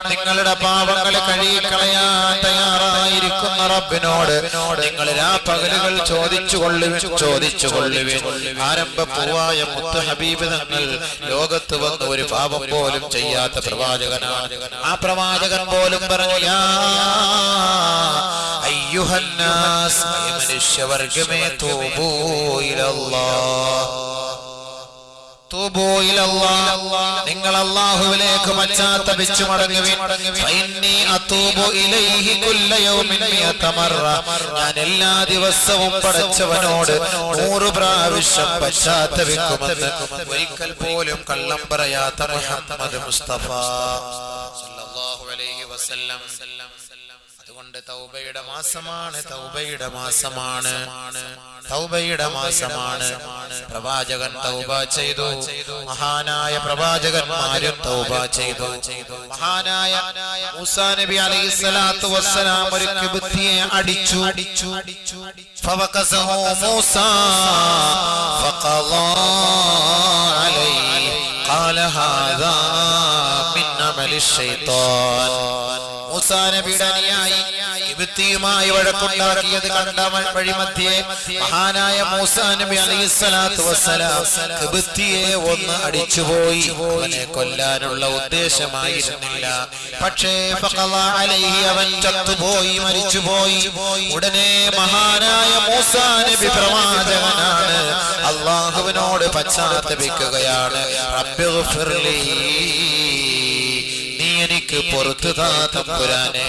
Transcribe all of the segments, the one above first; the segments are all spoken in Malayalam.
നിങ്ങളുടെ പാപങ്ങളെ കഴുകിക്കളയാൻ തയ്യാറായിരിക്കുന്ന റബ്ബിനോട് നിങ്ങൾ പകലുകൾ ചോദിച്ചു കൊള്ളുവിൻ ചോദിച്ചു കൊള്ളുവിൻ ആരംഭ പൂവായ മുത്ത് ഹബീബ് തങ്ങൾ ലോകത്ത് വന്ന് ഒരു പാപം പോലും ചെയ്യാത്ത പ്രവാചകനാണ് ആ പ്രവാചകൻ പോലും പറഞ്ഞു "യാ അയ്യുഹന്നാസ് മനുഷ്യവർഗമേ ഇലല്ലാഹ്. നിങ്ങൾ അള്ളാഹുവിലേക്ക് പശ്ചാത്തപിച്ചു മിയത ഞാൻ എല്ലാ ദിവസവും പടച്ചവനോട് നൂറ് പ്രാവശ്യം പശ്ചാത്തപിക്കുമെന്ന് ഒരിക്കൽ പോലും കള്ളം പറയാത്ത മുഹമ്മദ് മുസ്തഫ. സല്ലല്ലാഹു അലൈഹി വസല്ലം. അതുകൊണ്ട് തൗബയുടെ മാസമാണ് തൗബയുടെ മാസമാണ് തൗബയുടെ മാസമാണ് പ്രവാചകൻ തൗബ ചെയ്തു മഹാനായ പ്രവാചകന്മാരും തൗബ ചെയ്തു മഹാനായ മൂസാ നബി അലൈഹി സ്വലാത്തു വസ്സലാം ഒരു കിബുത്തിയെ അടിച്ചു അടിച്ചു فوكزه موسى فقضى عليه قال هذا من عمل الشيطان മൂസാ നബിയുടെ അനുയായി കിബിത്തിയുമായി വഴക്കുണ്ടാക്കിയത് കണ്ട വഴിമധ്യേ മഹാനായ മൂസാ നബി അലൈഹി സ്വലാത്തു വസ്സലാം കിബിത്തിയെ ഒന്ന് അടിച്ചുപോയി. അവനെ കൊല്ലാനുള്ള ഉദ്ദേശമായിരുന്നില്ല. പക്ഷേ അലൈഹി അവൻ ചത്തുപോയി മരിച്ചുപോയി. ഉടനെ മഹാനായ മൂസാ നബി പ്രവാചകനാണ്. അള്ളാഹുവിനോട് പശ്ചാത്തപിക്കുകയാണ്. റബ്ബിഗ്ഫിർലി. എനിക്ക് പുറത്തു താ തമ്പുരാനെ.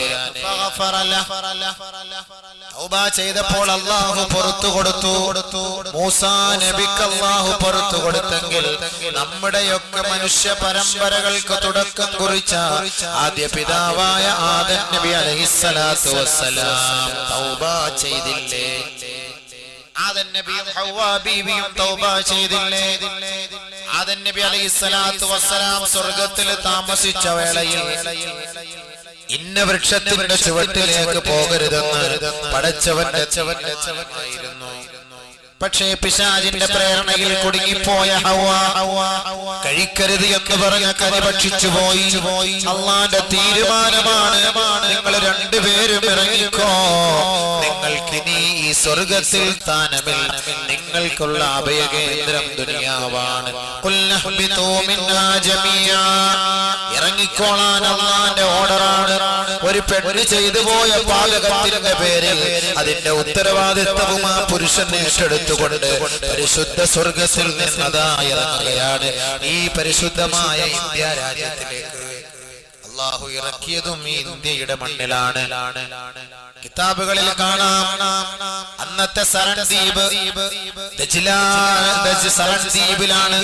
ചെയ്തപ്പോൾ അള്ളാഹു പുറത്തു കൊടുത്തു. മൂസാ നബിക്ക് അള്ളാഹു പുറത്തു കൊടുത്തെങ്കിൽ നമ്മുടെയൊക്കെ മനുഷ്യ പരമ്പരകൾക്ക് തുടക്കം കുറിച്ച ആദ്യ പിതാവായ ആദൻ നബി അലഹിസ്സലാത്തു വസ്സലാം. ചെയ്തില്ലേ? ആദൻ നബിയും ഹവ്വ ബീവിയും തൗബ ചെയ്തില്ലേ? ആദൻ നബി അലൈഹി സ്വലാത്തു വസ്സലാം സ്വർഗത്തിൽ താമസിച്ച വേളയിൽ ഇന്ന വൃക്ഷത്തിന്റെ ചുവട്ടിലേക്ക് പോകരുതെന്ന് പടച്ചവന്റെ ആയിരുന്നു പക്ഷേ പിശാജിന്റെ പ്രേരണയിൽ കുടുങ്ങിപ്പോയ ഹവ്വ കഴിക്കരുത് എന്ന് പറഞ്ഞ കരി ഭക്ഷിച്ചു പോയി. അള്ളാന്റെ തീരുമാനമാണ് നിങ്ങൾ രണ്ടുപേരും ഇറങ്ങിക്കോ. നിങ്ങൾക്കിനി ഈ സ്വർഗത്തിൽ സ്ഥാനമിൽ നിങ്ങൾക്കുള്ള അഭയകേന്ദ്രം ദുനിയാവാണ്. ഇറങ്ങിക്കോളാൻ ഓർഡറാണ്. ഒരു പെണ്ണ് ചെയ്തു പോയ പാലകത്തിന്റെ പേരിൽ അതിന്റെ ഉത്തരവാദിത്വവും ആ പുരുഷൻ ഏറ്റെടുത്തുകൊണ്ട് പരിശുദ്ധ സ്വർഗത്തിൽ നിന്നതാ ഇറങ്ങുകയാണ്. ഈ പരിശുദ്ധമായ ഇന്ത്യ രാജ്യത്തിലേക്ക് അള്ളാഹു ഇറക്കിയതും ഈ ഇന്ത്യയുടെ മണ്ണിലാണ്. കിതാബുകളിൽ കാണാം. അന്നത്തെ സരൺദ്വീപ് സരൺദ്വീപിലാണ്.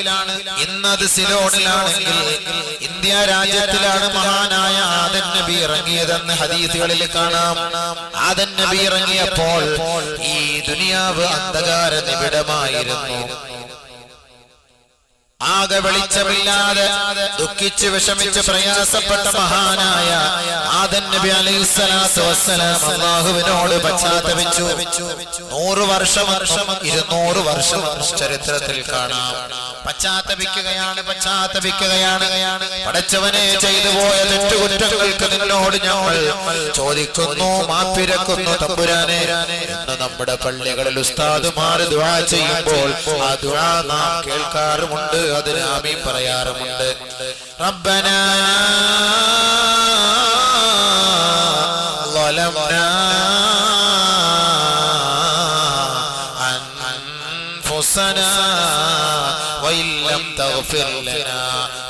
ഇന്നത് സിലോണിലാണെങ്കിൽ ഇന്ത്യ രാജ്യത്തിലാണ് മഹാനായ ആദൻ നബി ഇറങ്ങിയതെന്ന് ഹദീസുകളിൽ കാണാം. ആദൻ നബി ഇറങ്ങിയപ്പോൾ ഈ ദുനിയാവ് അന്ധകാര നിബിഡമായിരുന്നു. ആകെ വെളിച്ചമില്ലാതെ ദുഃഖിച്ച് വിഷമിച്ച് പ്രയാസപ്പെട്ട മഹാനായ ആദൻ നബി പശ്ചാത്തപിച്ചു. നൂറ് വർഷം വർഷം ഇരുന്നൂറ് വർഷം ചരിത്രത്തിൽ കാണാം. പശ്ചാത്തപിക്കുകയാണ് പശ്ചാത്തപിക്കുകയാണ്. പടച്ചവനെ ചെയ്തു പോയ തെറ്റുകുറ്റങ്ങൾക്ക് നിന്നോട് ഞങ്ങൾ ചോദിക്കുന്നു മാപ്പിരക്കുന്നു തമ്പുരാനെ. നമ്മുടെ പള്ളികളിൽ ഉസ്താദുമാർ ദുആ ചെയ്യുമ്പോൾ ആ ദുആ നാം കേൾക്കാറുമുണ്ട്. അതിന് ആമീൻ പറയാറുമുണ്ട് റബ്ബന ظلمنا أنفسنا وإن لم تغفر لنا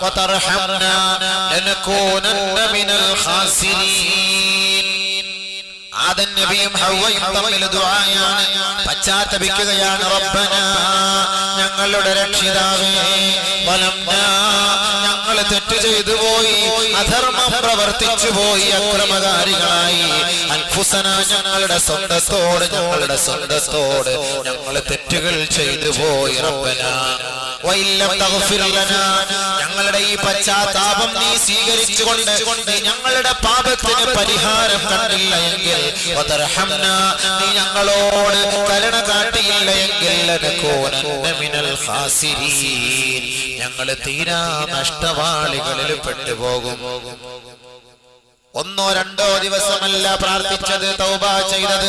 وترحمنا لنكونن من الخاسرين ആദൻ നബിയും ഹവ്വയും തമ്മിൽ ദുആയാണ്. പശ്ചാത്തപിക്കുകയാണ് റബ്ബന. ഞങ്ങളുടെ രക്ഷിതാവേ വലംനാ. ചെയ്തു പോയി. അധർമ്മം പ്രവർത്തിച്ചു പോയി അക്രമകാരികളായി. അൽഫുസന ഞങ്ങളുടെ സ്വന്തത്തോട് ഞങ്ങളുടെ സ്വന്തത്തോട് ഞങ്ങൾ തെറ്റുകൾ ചെയ്തു പോയി ഞങ്ങളുടെ ഈ പശ്ചാത്താപം നീ സ്വീകരിച്ചുകൊണ്ട് കൊണ്ട് ഞങ്ങളുടെ പാപത്തിന് പരിഹാരം കണ്ടില്ല എങ്കിൽ നീ ഞങ്ങളോട് കരുണ കാട്ടിയില്ല എങ്കിൽ. ഞങ്ങൾ തീരാ നഷ്ടവാളികളിൽ പെട്ടുപോകും ഒന്നോ രണ്ടോ ദിവസമല്ല പ്രാർത്ഥിച്ചത് തൗബ ചെയ്തത്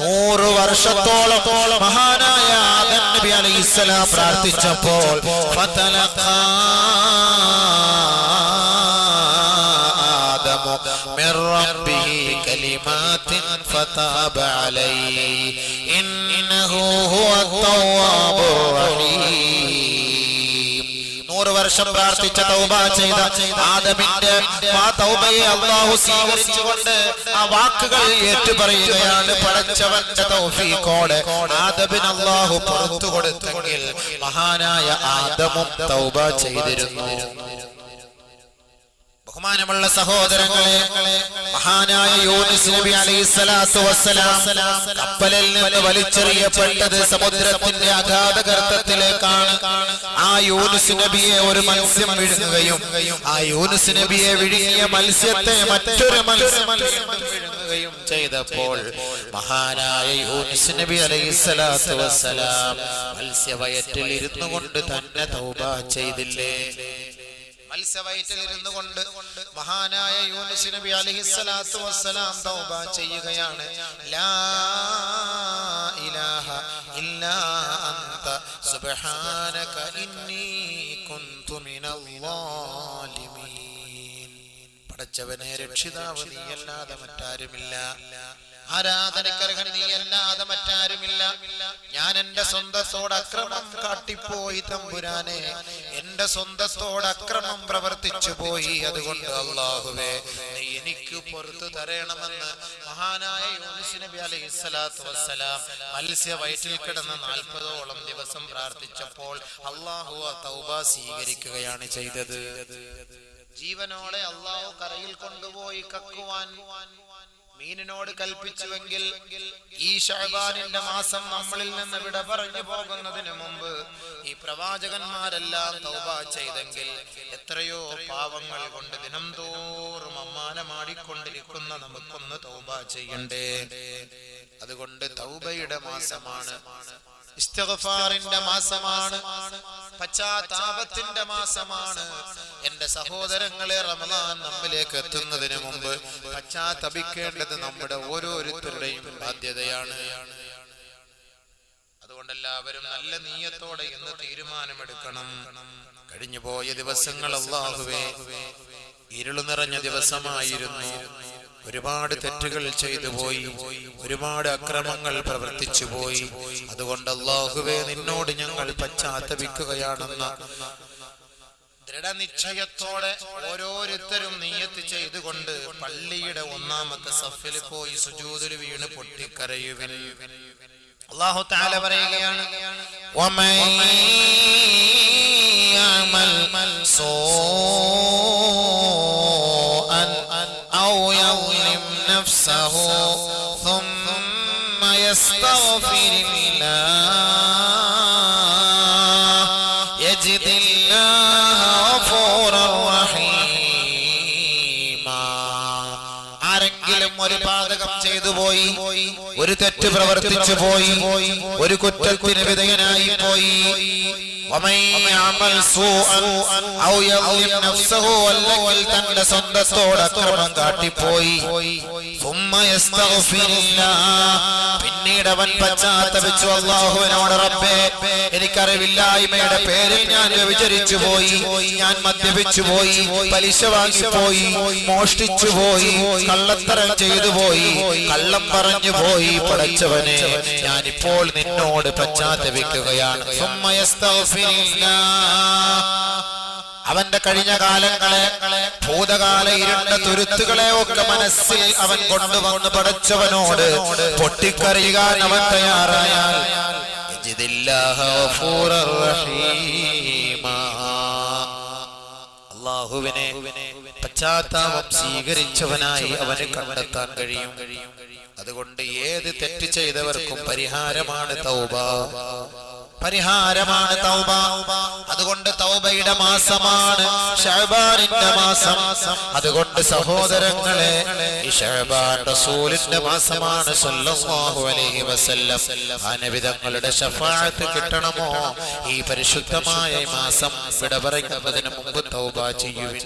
നൂറ് വർഷത്തോളം മഹാനായ ആദം നബി അലൈഹിസ്സലാം പ്രാർത്ഥിച്ചപ്പോൾ ഫതലഖാ آدم من ربه كلمات فتاب عليه إنه هو التواب الرحيم നൂറ് വർഷം പ്രാർത്ഥിച്ച തൗബ ചെയ്ത ആദമിന്റെ ആ തൗബയെ അള്ളാഹു സ്വീകരിച്ചുകൊണ്ട് ആ വാക്കുകൾ ഏറ്റുപറയുകയാണ്. പടച്ചവന്റെ തൗഫീഖോടെ ആദമിന് അള്ളാഹു പുറത്തു കൊടുത്തെങ്കിൽ മഹാനായ ആദമും തൗബ ചെയ്തിരുന്നു. ബഹുമാനമുള്ള സഹോദരങ്ങളെ മഹാനായ യൂനിസ് നബി അലൈഹി സ്വലാത്തു വസ്സലാം കപ്പലിൽ നിന്ന് വലിച്ചെറിയപ്പെട്ടത് സമുദ്രത്തിന്റെ അഗാധ ഗർത്തത്തിലേക്കാണ് ആ യൂനിസ് നബിയെ ഒരു മത്സ്യം വിഴുങ്ങുകയും ആ യൂനിസ് നബിയെ വിഴുങ്ങിയ മത്സ്യത്തെ മറ്റൊരു മത്സ്യം വിഴുങ്ങുകയും ചെയ്തപ്പോൾ മഹാനായ യൂനിസ് നബി അലൈഹി സ്വലാത്തു വസ്സലാം മത്സ്യവയറ്റിൽ ഇരുന്നു കൊണ്ട് തന്നെ തൗബ ചെയ്തില്ലേ? മത്സ്യവയറ്റിൽ ഇരുന്നു കൊണ്ട് മഹാനായ യൂനുസ് നബി അലൈഹിസ്സലാത്തു വസ്സലാം തൗബ ചെയ്യുകയാണ്. ലാ ഇലാഹ ഇല്ലാ അന്ത. സുബ്ഹാനക ഇന്നി കുന്തു മിനൽ പടച്ചവനെ രക്ഷിതാവ് നീയല്ലാതെ മറ്റാരുമില്ല. ആരാധനക്കർഹൻ നീയല്ലാതെ മറ്റാരുമില്ല. ഞാൻ എന്റെ സ്വന്തത്തോട് അക്രമം കാട്ടിപ്പോയി തമ്പുരാനെ. എന്റെ സ്വന്തത്തോട് അക്രമം പ്രവർത്തിച്ചു പോയി. അതുകൊണ്ട് അള്ളാഹുവേ നീ എനിക്ക് പുറത്തു തരണമെന്ന് മഹാനായ യൂനുസ് നബി അലൈഹി സ്വലാത്തു മത്സ്യ വയറ്റിൽ കിടന്ന് നാൽപ്പതോളം ദിവസം പ്രാർത്ഥിച്ചപ്പോൾ അള്ളാഹു തൗബ സ്വീകരിക്കുകയാണ് ചെയ്തത്. ജീവനോടെ അള്ളാഹു കരയിൽ കൊണ്ടുപോയി കക്കുവാൻ മീനിനോട് കൽപ്പിച്ചുവെങ്കിൽ ഈ ഷഹബാനിന്റെ മാസം നമ്മളിൽ നിന്ന് വിട പറഞ്ഞു പോകുന്നതിന് മുമ്പ് ഈ പ്രവാചകന്മാരെല്ലാം തൗബ ചെയ്തെങ്കിൽ എത്രയോ പാവങ്ങൾ കൊണ്ട് ദിനം തോറും അമ്മാനമാടിക്കൊണ്ടിരിക്കുന്ന നമുക്കൊന്ന് തൗബ ചെയ്യണ്ടേ? അതുകൊണ്ട് തൗബയുടെ മാസമാണ്. ഇസ്തഫാറിന്റെ മാസമാണ്. പശ്ചാത്താപത്തിന്റെ മാസമാണ്. എന്റെ സഹോദരങ്ങളെ റമദാൻ നമ്മിലേക്ക് എത്തുന്നതിന് മുമ്പ് പശ്ചാത്തപിക്കേണ്ടത് നമ്മുടെ ഓരോരുത്തരുടെയും ബാധ്യതയാണ്. അതുകൊണ്ട് എല്ലാവരും നല്ല നീയത്തോടെ ഇന്ന് തീരുമാനമെടുക്കണം. കഴിഞ്ഞു പോയ ദിവസങ്ങൾ അള്ളാഹുവേ ഇരുളു നിറഞ്ഞ ദിവസമായിരുന്നു. ഒരുപാട് തെറ്റുകൾ ചെയ്തു പോയി. ഒരുപാട് അക്രമങ്ങൾ പ്രവർത്തിച്ചു പോയി. അതുകൊണ്ട് അള്ളാഹുവേ നിന്നോട് ഞങ്ങൾ പശ്ചാത്തപിക്കുകയാണെന്ന ദൃഢനിശ്ചയത്തോടെ ഓരോരുത്തരും നീയത്ത് ചെയ്തുകൊണ്ട് പള്ളിയുടെ ഒന്നാമത്തെ സഫിൽ പോയി സുജൂതിൽ വീണ് പൊട്ടിക്കരയുവിൽ അള്ളാഹു താല പറയുകയാണ് സോ نفسه ثم يستغفر الله يجد الله غفورا رحيما ആരെങ്കിലും ഒരു പാതകം ചെയ്തു പോയി ഒരു തെറ്റ് പ്രവർത്തിച്ചു പോയി ഒരു കുറ്റത്തിന് വിധേയനായി പോയി ومن يعمل سوءا أو يظلم نفسه അല്ലെങ്കിൽ തന്റെ സ്വന്തത്തോട് അക്രമം കാട്ടിപ്പോയി ثم يستغفر الله പിന്നീട് അവൻ പശ്ചാത്തപിച്ചു അള്ളാഹുവിനോട് റബ്ബേ എനിക്കറിവില്ലായ്മയുടെ പേരിൽ ഞാൻ വ്യഭിചരിച്ചു പോയി ഞാൻ മദ്യപിച്ചു പോയി പലിശ വാങ്ങിപ്പോയി മോഷ്ടിച്ചു പോയി കള്ളത്തരം ചെയ്തു പോയി കള്ളം പറഞ്ഞു പോയി പടച്ചവനെ ഞാനിപ്പോൾ നിന്നോട് പശ്ചാത്തപിക്കുകയാണ് ثم يستغفر الله. അവന്റെ കഴിഞ്ഞ കാലങ്ങളെ ഭൂതകാല ഇരുണ്ട തുരുത്തുകളെ ഒക്കെ മനസ്സിൽ അവൻ കൊണ്ടുവന്ന് പടച്ചവനോട് പൊട്ടിക്കറിയുക അവൻ തയ്യാറായാൽ പശ്ചാത്താപം സ്വീകരിച്ചവനായി അവന് കണ്ടെത്താൻ കഴിയും. അതുകൊണ്ട് ഏത് തെറ്റ് ചെയ്തവർക്കും പരിഹാരമാണ് തൗബ. പരിഹാരമാണ് തൗബ. അതുകൊണ്ട് തൗബയുടെ മാസമാണ് ഷഹബാനിന്റെ മാസം. അതുകൊണ്ട് സഹോദരങ്ങളെ ഈ ഷഹബാൻ റസൂലിന്റെ മാസമാണ് സല്ലല്ലാഹു അലൈഹി വസല്ലം. ആ നബിതങ്ങളുടെ ശഫാഅത്ത് കിട്ടണമോ? ഈ പരിശുദ്ധമായ മാസം വിട പറയുന്നതിന് മുമ്പ് തൗബ ചെയ്യുവിൻ.